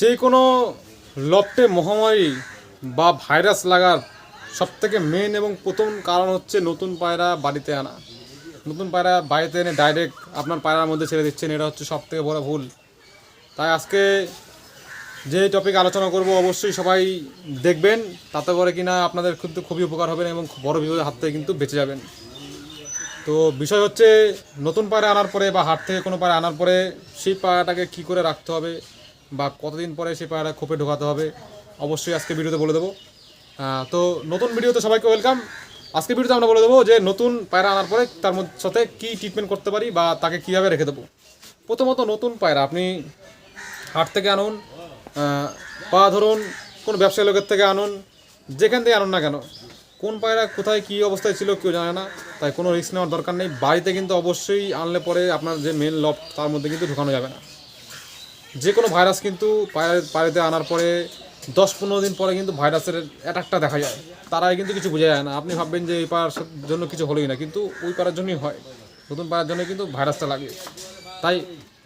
যে কোনো লফটে মহামারী বা ভাইরাস লাগার সবথেকে মেন এবং প্রথম কারণ হচ্ছে নতুন পায়রা বাড়িতে আনা। নতুন পায়রা বাড়িতে এনে ডাইরেক্ট আপনার পায়রার মধ্যে ছেড়ে দিচ্ছেন, এটা হচ্ছে সবথেকে বড় ভুল। তাই আজকে যে টপিক আলোচনা করব অবশ্যই সবাই দেখবেন, তাতে করে কিনা আপনাদের কিন্তু খুবই উপকার হবে এবং বড় বিপদের হাত থেকে কিন্তু বেঁচে যাবেন। তো বিষয় হচ্ছে, নতুন পায়রা আনার পরে বা হাট থেকে কোনো পায়রা আনার পরে সেই পায়রাটাকে কী করে রাখতে হবে বা কতদিন পরে সেই পায়রাটা খোপে ঢোকাতে হবে, অবশ্যই আজকে ভিডিওতে বলে দেবো। তো নতুন ভিডিওতে সবাইকে ওয়েলকাম আজকে ভিডিওতে আমরা বলে দেবো যে নতুন পায়রা আনার পরে তার সাথে কী ট্রিটমেন্ট করতে পারি বা তাকে কীভাবে রেখে দেবো। প্রথমত নতুন পায়রা, আপনি হাট থেকে আনুন বা ধরুন কোনো ব্যবসায়ী লোকের থেকে আনুন, যেখান থেকে আনুন না কেন, কোন পায়রা কোথায় কী অবস্থায় ছিল কেউ জানে না, তাই কোনো রিস্ক নেওয়ার দরকার নেই। বাড়িতে কিন্তু অবশ্যই আনলে পরে আপনার যে মেন লফট তার মধ্যে কিন্তু ঢুকানো যাবে না। যে কোনো ভাইরাস কিন্তু বাড়িতে আনার পরে দশ পনেরো দিন পরে কিন্তু ভাইরাসের অ্যাটাকটা দেখা যায়। তারাই কিন্তু কিছু বোঝা যায় না। আপনি ভাববেন যে এই পাড়ার জন্য কিছু হলোই না, কিন্তু ওই পাড়ার জন্যই হয়। নতুন পাড়ার জন্য কিন্তু ভাইরাসটা লাগে। তাই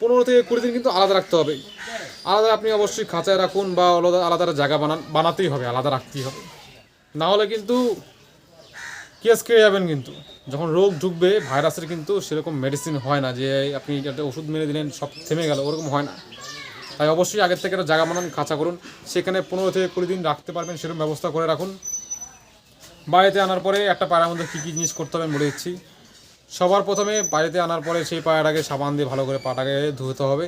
পনেরো থেকে কুড়ি দিন কিন্তু আলাদা রাখতে হবে। আলাদা আপনি অবশ্যই খাঁচায় রাখুন বা আলাদা আলাদা জায়গা বানান বানাতেই হবে, আলাদা রাখতেই হবে। না হলে কিন্তু কেস খেয়ে যাবেন কিন্তু। যখন রোগ ঢুকবে, ভাইরাসের কিন্তু সেরকম মেডিসিন হয় না যে আপনি একটা ওষুধ মেরে দিলেন, সব থেমে গেল। ওরকম হয় না। তাই অবশ্যই আগের থেকে একটা জায়গা বানান, খাঁচা করুন। সেখানে পনেরো থেকে কুড়ি দিন রাখতে পারবেন, সেরকম ব্যবস্থা করে রাখুন। বাড়িতে আনার পরে একটা পায়রার মধ্যে কী কী জিনিস করতে হবে বলে দিচ্ছি। সবার প্রথমে বাড়িতে আনার পরে সেই পায়রাটাকে সাবান দিয়ে ভালো করে পাটাকে ধুতে হবে।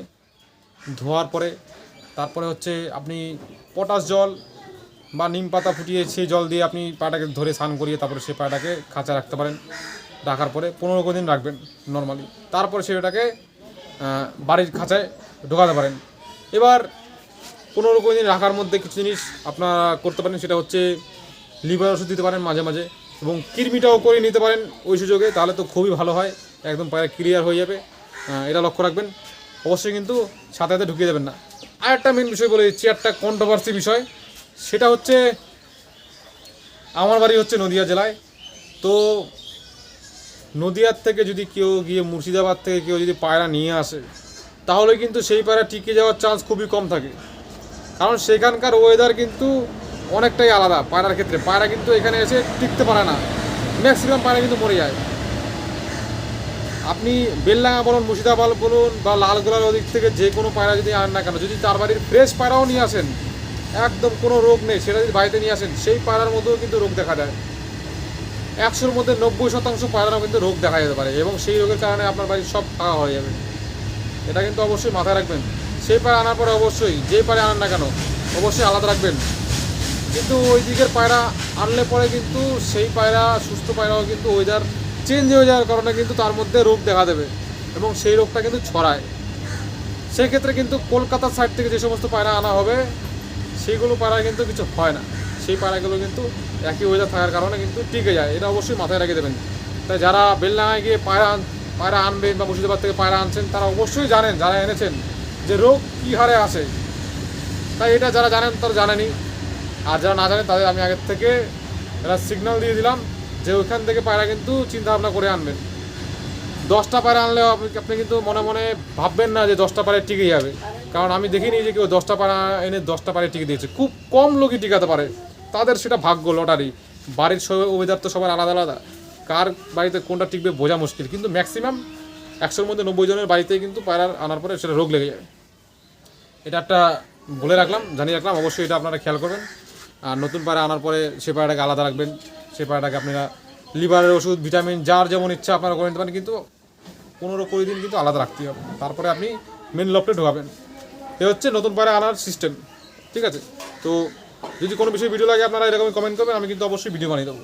ধোয়ার পরে, তারপরে হচ্ছে আপনি পটাশ জল বা নিম পাতা ফুটিয়ে সেই জল দিয়ে আপনি পাটাকে ধরে স্নান করিয়ে তারপরে সেই পাটাকে খাঁচা রাখতে পারেন। রাখার পরে পনেরো দিন রাখবেন নর্মালি তারপরে সেটাকে বাড়ির খাঁচায় ঢোকাতে পারেন। এবার পনেরো কুড়ি দিন রাখার মধ্যে কিছু জিনিস আপনারা করতে পারেন, সেটা হচ্ছে লিভার ওষুধ দিতে পারেন মাঝে মাঝে এবং কৃমিটাও করে নিতে পারেন ওই সুযোগে, তাহলে তো খুবই ভালো হয়, একদম পায়রা ক্লিয়ার হয়ে যাবে। এটা লক্ষ্য রাখবেন। অবশ্যই কিন্তু সাথে সাথে ঢুকিয়ে দেবেন না। আর একটা মেন বিষয় বলে দিচ্ছি, একটা কন্ট্রোভার্সি বিষয়, সেটা হচ্ছে আমার বাড়ি হচ্ছে নদিয়া জেলায়। তো নদিয়ার থেকে যদি কেউ গিয়ে মুর্শিদাবাদ থেকে কেউ যদি পায়রা নিয়ে আসে তাহলে কিন্তু সেই পায়রা টিকে যাওয়ার চান্স খুবই কম থাকে। কারণ সেখানকার ওয়েদার কিন্তু অনেকটাই আলাদা পায়রার ক্ষেত্রে। পায়রা কিন্তু এখানে এসে টিকতে পারে না। ম্যাক্সিমাম পায়রা কিন্তু মরে যায়। আপনি বেলডাঙ্গা বলুন মুর্শিদাবাদ বলুন বা লালগোলার ওদিক থেকে যে কোনো পায়রা যদি আনেন না কেন, যদি তার বাড়ির ফ্রেশ পায়রাও নিয়ে আসেন, একদম কোনো রোগ নেই, সেটা যদি বাড়িতে নিয়ে আসেন, সেই পায়রার মধ্যেও কিন্তু রোগ দেখা দেয়। একশোর মধ্যে নব্বই শতাংশ পায়রাও কিন্তু রোগ দেখা যেতে পারে এবং সেই রোগের কারণে আপনার বাড়ির সব ফাঁকা হয়ে যাবে। এটা কিন্তু অবশ্যই মাথায় রাখবেন। সেই পায়ে আনার পরে অবশ্যই যে পায়রা আনান না কেন, অবশ্যই আলাদা রাখবেন। কিন্তু ওই দিকের পায়রা আনলে পরে কিন্তু সেই পায়রা, সুস্থ পায়রাও কিন্তু ওয়েদার চেঞ্জ হয়ে যাওয়ার কারণে কিন্তু তার মধ্যে রোগ দেখা দেবে এবং সেই রোগটা কিন্তু ছড়ায়। সেই ক্ষেত্রে কিন্তু কলকাতার সাইড থেকে যে সমস্ত পায়রা আনা হবে সেইগুলো পায়রা কিন্তু কিছু হয় না। সেই পায়রাগুলো কিন্তু একই ওয়েদার থাকার কারণে কিন্তু টিকে যায়। এটা অবশ্যই মাথায় রেখে দেবেন। তাই যারা বেলডাঙায় গিয়ে পায়রা পায়রা আনবেন বা মুর্শিদাবাদ থেকে পায়রা আনছেন, তারা অবশ্যই জানেন, যারা এনেছেন যে রোগ কী হারে আসে তাই এটা যারা জানেন তারা জানেনি। আর যারা না জানেন, তাদের আমি আগের থেকে একটা সিগন্যাল দিয়ে দিলাম যে ওইখান থেকে পায়রা কিন্তু চিন্তা ভাবনা করে আনবেন। দশটা পায়রা আনলেও আপনি আপনি কিন্তু মনে মনে ভাববেন না যে দশটা পায়রা টিকে যাবে। কারণ আমি দেখিনি যে কেউ দশটা পায়রা এনে দশটা পায়রা টিকে দিয়েছে। খুব কম লোকই টিকাতে পারে। তাদের সেটা ভাগ্য, লটারি। বাড়ির ওয়েদার তো সবার আলাদা আলাদা। কার বাড়িতে কোনটা টিকবে বোঝা মুশকিল। কিন্তু ম্যাক্সিমাম একশোর মধ্যে নব্বই জনের বাড়িতেই কিন্তু পায়রার আনার পরে সেটা রোগ লেগে যাবে। এটা একটা বলে রাখলাম, জানিয়ে রাখলাম। অবশ্যই এটা আপনারা খেয়াল করবেন। আর নতুন পায়রা আনার পরে সে পায়রাটাকে আলাদা রাখবেন। সে পায়রাটাকে আপনারা লিভারের ওষুধ, ভিটামিন, যার যেমন ইচ্ছা আপনারা করে নিতে পারেন। কিন্তু পনেরো কুড়ি দিন কিন্তু আলাদা রাখতেই হবে। তারপরে আপনি মেন লফটে ঢোকাবেন। এ হচ্ছে নতুন পায়রা আনার সিস্টেম ঠিক আছে? তো যদি কোনো বিষয়ে ভিডিও লাগে, আপনারা এরকমই কমেন্ট করবেন। আমি কিন্তু অবশ্যই ভিডিও বানিয়ে দেবো।